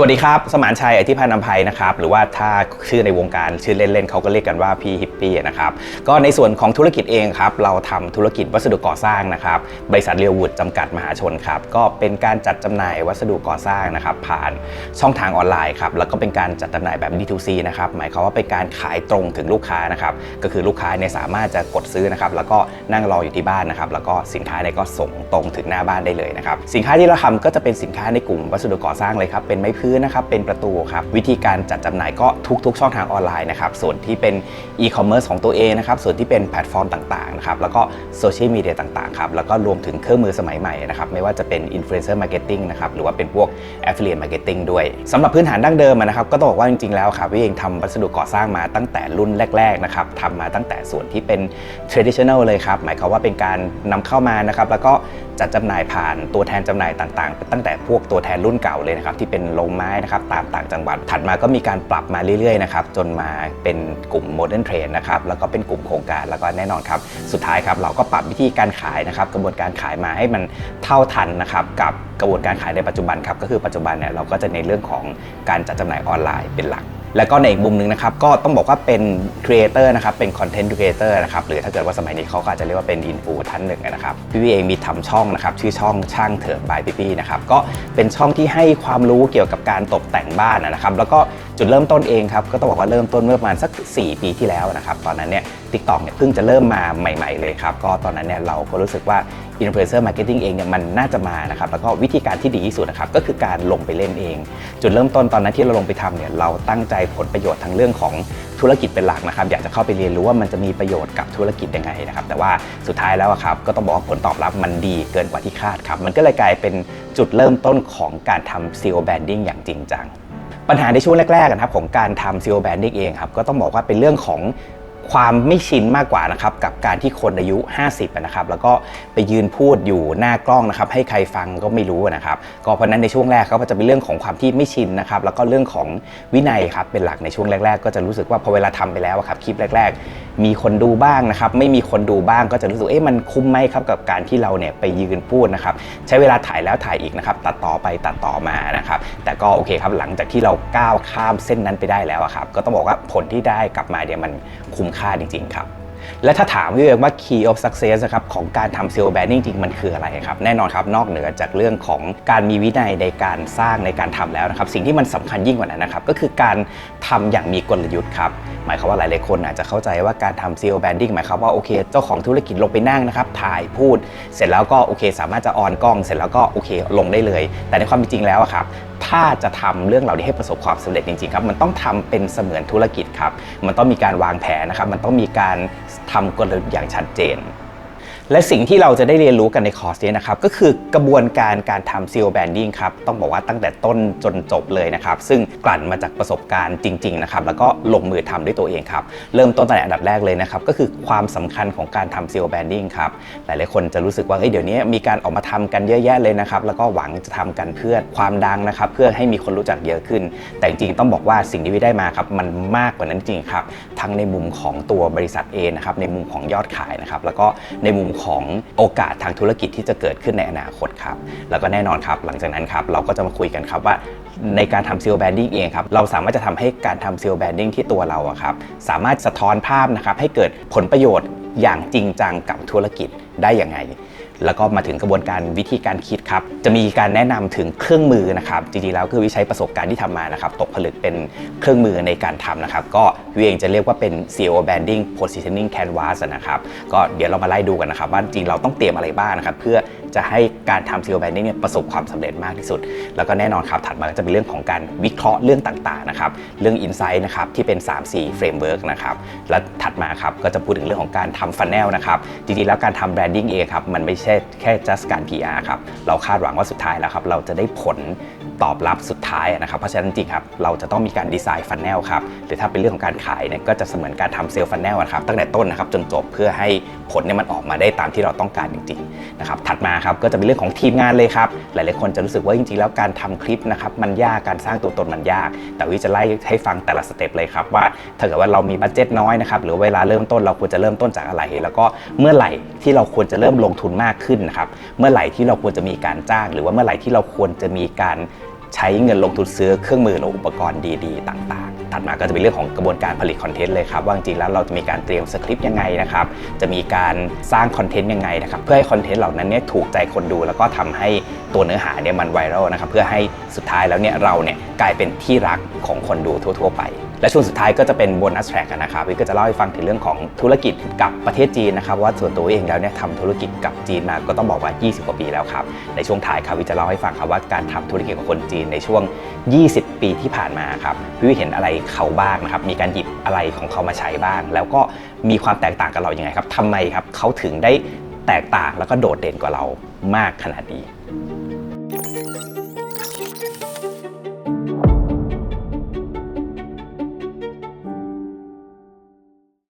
สวัสดีครับ สมานชัยอธิพันธ์นำภัยนะครับ หรือว่าถ้าชื่อในวงการชื่อเล่นๆเขาก็เรียกกันว่าพี่ฮิปปี้นะครับ ก็ในส่วนของธุรกิจเองครับ เราทำธุรกิจวัสดุก่อสร้างนะครับ บริษัทเรียววูดจำกัดมหาชนครับ ก็เป็นการจัดจำหน่ายวัสดุก่อสร้างนะครับ ผ่านช่องทางออนไลน์ครับ แล้วก็เป็นการจัดจำหน่ายแบบ D2C นะครับ หมายความว่าเป็นการขายตรงถึงลูกค้านะครับ ก็คือลูกค้าเนี่ยสามารถจะกดซื้อนะครับ แล้วก็นั่งรออยู่ที่บ้านนะครับ แล้วก็สินค้าเนี่ยก็ส่งตรงถึงหน้าบ้านได้เลยนะครับ สินค้าที่เราทำก็จะเป็นสินค้าในกลุ่มวัสดุก่อสร้างเลยครับ เป็นไม้พืนนะครับเป็นประตูครับวิธีการจัดจำหน่ายก็ทุกๆ ช่องทางออนไลน์นะครับส่วนที่เป็นอีคอมเมิร์ซของตัวเองนะครับส่วนที่เป็นแพลตฟอร์มต่างๆนะครับแล้วก็โซเชียลมีเดียต่างๆครับแล้วก็รวมถึงเครื่องมือสมัยใหม่นะครับไม่ว่าจะเป็นอินฟลูเอนเซอร์มาร์เก็ตติ้งนะครับหรือว่าเป็นพวก affiliate marketing ด้วยสำหรับพื้นฐานดั้งเดิมนะครับก็ต้องบอกว่าจริงๆแล้วครับพี่เองทำวัสดุก่อสร้างมาตั้งแต่รุ่นแรกๆนะครับทำมาตั้งแต่ส่วนที่เป็น traditional เลยครับหมายความว่าเป็นการนำเข้ามานะครับแล้วก็จัดจำหน่ายผ่านตัวแทนจำหน่ายต่างๆ ตั้งแต่พวกตัวแทนรุ่นเก่าเลยนะครับที่เป็นโรงไม้นะครับตามต่างจังหวัด ถัดมาก็มีการปรับมาเรื่อยๆนะครับจนมาเป็นกลุ่ม modern trade นะครับแล้วก็เป็นกลุ่มโครงการแล้วก็แน่นอนครับ สุดท้ายครับเราก็ปรับวิธีการขายนะครับกระบวนการขายมาให้มันเท่าทันนะครับกับกระบวนการขายในปัจจุบันครับก็คือปัจจุบันเนี่ยเราก็จะในเรื่องของการจัดจำหน่ายออนไลน์เป็นหลัก แล้วก็ในอีกมุมหนึงนะครับก็ต้องบอกว่าเป็นครีเอเตอร์นะครับเป็นคอนเทนต์ครีเอเตอร์นะครับหรือถ้าเกิดว่าสมัยนี้เขาก็อาจจะเรียกว่าเป็นอินฟูท่านหนึ่งนะครับพี่พี่เองมีทำช่องนะครับชื่อช่องช่างเถิดบายพี่พี่นะครับก็เป็นช่องที่ให้ความรู้เกี่ยวกับการตกแต่งบ้านนะครับแล้วก็ จุดเริ่มต้นเองครับก็ต้องบอกว่าเริ่มต้นเมื่อประมาณสัก 4 ปีที่แล้วนะครับตอนนั้นเนี่ยทิกตอกเนี่ยเพิ่งจะเริ่มมาใหม่ ๆ เลยครับก็ตอนนั้นเนี่ยเราก็รู้สึกว่าอินฟลูเอนเซอร์มาร์เก็ตติ้งเองเนี่ยมันน่าจะมานะครับแล้วก็วิธีการที่ดีที่สุดนะครับก็คือการลงไปเล่นเอง จุดเริ่มต้นตอนนั้นที่เราลงไปทำเนี่ยเราตั้งใจผลประโยชน์ทางเรื่องของธุรกิจเป็นหลักนะครับอยากจะเข้าไปเรียนรู้ว่ามันจะมีประโยชน์กับธุรกิจยังไงนะครับแต่ว่าสุดท้ายแล้วครับก็ต้องบอกว่าผลตอบรับมันดีเกินกว่าที่คาดครับมันก็เลยกลายเป็นจุดเริ่มต้นของการทำซีโอแบนดิ้งอย่างจริงจัง ปัญหาในช่วงแรกๆนะครับของการทำซีโอแบนดิ้งเองครับก็ต้องบอกว่าเป็นเรื่องของ ความไม่ชินมากกว่านะครับกับการที่คนอายุ 50นะครับแล้วก็ไปยืนพูดอยู่หน้ากล้องนะครับให้ใครฟังก็ไม่รู้นะครับก็เพราะนั้นในช่วงแรกก็จะเป็นเรื่องของความที่ไม่ชินนะครับแล้วก็เรื่องของวินัยครับเป็นหลักในช่วงแรก ๆ ก็จะรู้สึกว่าพอเวลาทำไปแล้วครับคลิปแรก ๆ มีคนดูบ้างนะครับไม่มีคนดูบ้างก็จะรู้สึกเอ๊ะมันคุ้มไหมครับกับการที่เราเนี่ยไปยืนพูดนะครับใช้เวลาถ่ายแล้วถ่ายอีกนะครับตัดต่อไปตัดต่อมานะครับแต่ก็โอเคครับหลังจากที่เราก้าวข้ามเส้นนั้นไปได้แล้วครับก็ต้องบอกว่าผลที่ได้กลับมาเนี่ยมันคุ้มค่าจริงๆครับและถ้าถามพี่เองว่า key of success นะครับของการทำ SEO branding จริงมันคืออะไรครับ แน่นอนครับนอกเหนือจากเรื่องของการมีวินัยในการสร้างในการทำแล้วนะครับ สิ่งที่มันสำคัญยิ่งกว่านั้นนะครับ ก็คือการทำอย่างมีกลยุทธ์ครับ หมายความว่าหลายๆคนอาจจะเข้าใจว่าการทำ SEO branding หมายความว่าโอเค เจ้าของธุรกิจลงไปนั่งนะครับ ถ่ายพูด เสร็จแล้วก็โอเค สามารถจะออนกล้อง เสร็จแล้วก็โอเคลงได้เลย แต่ในความเป็นจริงแล้วครับ ถ้าจะทำเรื่องเหล่านี้ให้ประสบความสำเร็จจริงๆครับมันต้องทำเป็นเสมือนธุรกิจครับมันต้องมีการวางแผนนะครับมันต้องมีการทำกลยุทธ์อย่างชัดเจน และสิ่งที่เราจะได้เรียนรู้กันในคอร์สนี้นะครับ ก็คือกระบวนการการทำ SEO branding ครับ ต้องบอกว่าตั้งแต่ต้นจนจบเลยนะครับ ซึ่งกลั่นมาจากประสบการณ์จริง ๆ นะครับ แล้วก็ลงมือทำด้วยตัวเองครับ เริ่มต้นตั้งแต่อันดับแรกเลยนะครับ ก็คือความสำคัญของการทำ SEO branding ครับ หลายๆคนจะรู้สึกว่าเฮ้ยเดี๋ยวนี้มีการออกมาทำกันเยอะแยะเลยนะครับ แล้วก็หวังจะทำกันเพื่อความดังนะครับ เพื่อให้มีคนรู้จักเยอะขึ้น แต่จริงๆต้องบอกว่าสิ่งที่วิได้มาครับมันมากกว่านั้นจริงครับทั้งในมุมของตัวบริษัทเองนะครับในมุมของยอดขายนะครับแล้วก็ในมุมของโอกาสทางธุรกิจที่จะเกิดขึ้นในอนาคตครับ แล้วก็แน่นอนครับ หลังจากนั้นครับเราก็จะมาคุยกันครับว่าในการทำซีลแบรนดิ้งเองครับเราสามารถจะทำให้การทำซีลแบรนดิ้งที่ตัวเราอะครับสามารถสะท้อนภาพนะครับให้เกิดผลประโยชน์อย่างจริงจังกับธุรกิจได้อย่างไง แล้วก็มาถึงกระบวนการวิธีการคิดครับ จะมีการแนะนำถึงเครื่องมือนะครับ จริงๆแล้วคือวิใช้ประสบการณ์ที่ทำมานะครับ ตกผลึกเป็นเครื่องมือในการทำนะครับ ก็วิเองจะเรียกว่าเป็น SEO branding positioning canvas นะครับ ก็เดี๋ยวเรามาไล่ดูกันนะครับว่าจริงเราต้องเตรียมอะไรบ้างนะครับ เพื่อจะให้การทำ SEO branding เนี่ยประสบความสำเร็จมากที่สุด แล้วก็แน่นอนครับถัดมาก็จะเป็นเรื่องของการวิเคราะห์เรื่องต่างๆนะครับ เรื่อง insight นะครับที่เป็น 3-4 framework นะครับ และถัดมาครับก็จะพูดถึงเรื่องของการทำ funnel นะครับ จริงๆแล้วการทำ branding เองครับมันไม่ใช่แค่ just การ PR ครับ เราคาดหวังว่าสุดท้ายแล้วครับ เราจะได้ผลตอบรับสุดท้ายนะครับ เพราะฉะนั้นจริงครับ เราจะต้องมีการดีไซน์ funnel ครับ หรือถ้าเป็นเรื่องของการขายเนี่ย ก็จะเสมือนการทำ sales funnel นะครับ ตั้งแต่ต้นนะครับจนจบเพื่อให้ผลเนี่ยมันออกมาได้ตามที่เราต้องการจริงๆนะครับ ถัดมาครับ ก็จะเป็นเรื่องของทีมงานเลยครับ หลายๆคนจะรู้สึกว่าจริงๆ แล้วการทำคลิปนะครับ มันยาก การสร้างตัวตนมันยาก แต่วิจะไล่ให้ฟังแต่ละสเต็ปเลยครับว่า ถ้าเกิดว่าเรามีบัตเจ็ตน้อยนะครับ หรือเวลาเริ่มต้นเราควรจะเริ่มต้นจากอะไร แล้วก็เมื่อไหร่ที่เราควรจะเริ่มลงทุนมากขึ้นนะครับ เมื่อไหร่ที่เราควรจะมีการจ้าง หรือว่าเมื่อไหร่ที่เราควรจะมีการใช้เงินลงทุนซื้อเครื่องมือหรืออุปกรณ์ดีๆ ต่างๆ ถัดมาก็จะเป็นเรื่องของกระบวนการผลิตคอนเทนต์เลยครับ ว่าจริงๆแล้วเราจะมีการเตรียมสคริปต์ยังไงนะครับ จะมีการสร้างคอนเทนต์ยังไงนะครับ เพื่อให้คอนเทนต์เหล่านั้นเนี่ยถูกใจคนดู แล้วก็ทำให้ตัวเนื้อหาเนี่ยมันไวรัลนะครับ เพื่อให้สุดท้ายแล้วเนี่ยเราเนี่ยกลายเป็นที่รักของคนดูทั่ว ๆ ไป และช่วงสุดท้ายก็จะเป็นโบนัสแทร็กนะครับวิก็จะเล่าให้ฟังถึงเรื่องของธุรกิจกับประเทศจีนนะครับว่าส่วนตัวเองแล้วเนี่ยทำธุรกิจกับจีนมาก็ต้องบอกว่า 20 กว่าปีแล้วครับในช่วงท้ายครับวิจะเล่าให้ฟังครับว่าการทำธุรกิจกับคนจีนในช่วง 20 ปีที่ผ่านมาครับวิเห็นอะไรเขาบ้างนะครับมีการหยิบอะไรของเขามาใช้บ้าง แล้วก็มีความแตกต่างกับเราอยังไงครับทำไมครับเขาถึงได้แตกต่างแล้วก็โดดเด่นกว่าเรามากขนาดนี้